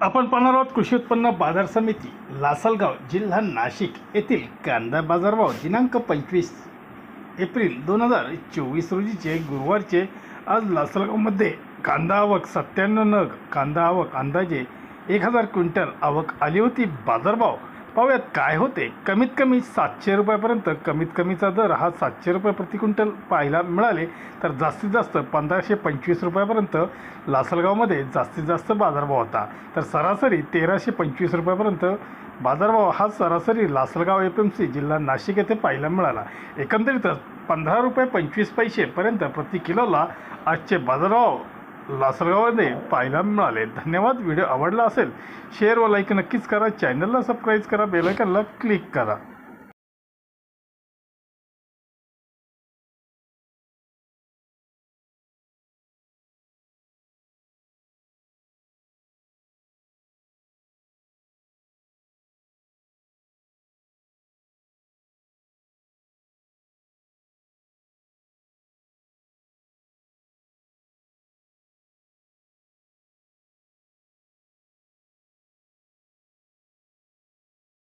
आपण पाहणार आहोत कृषी उत्पन्न बाजार समिती लासलगाव जिल्हा नाशिक येथील कांदा बाजारभाव दिनांक पंचवीस एप्रिल दोन हजार चोवीस रोजीचे गुरुवारचे आज लासलगावमध्ये कांदा आवक सत्त्याण्णव नग कांदा आवक अंदाजे एक हजार क्विंटल आवक आली होती. बाजारभाव पाहूयात काय होते. कमीत कमी सातशे रुपयापर्यंत कमीत कमीचा दर हा सातशे रुपये प्रति क्विंटल पाहायला मिळाले. तर जास्तीत जास्त पंधराशे पंचवीस रुपयापर्यंत लासलगावमध्ये जास्तीत जास्त बाजारभाव होता. तर सरासरी तेराशे पंचवीस रुपयापर्यंत बाजारभाव हा सरासरी लासलगाव एफ एम सी जिल्हा नाशिक येथे पाहायला मिळाला. एकंदरीतच पंधरा रुपये पंचवीस पैसेपर्यंत प्रति किलोला आजचे बाजारभाव लासलगावमध्ये पाहायला मिळाले. धन्यवाद. व्हिडिओ आवडला असेल शेअर व लाईक नक्कीच करा. चॅनलला सबस्क्राईब करा. बेलायकनला क्लिक करा.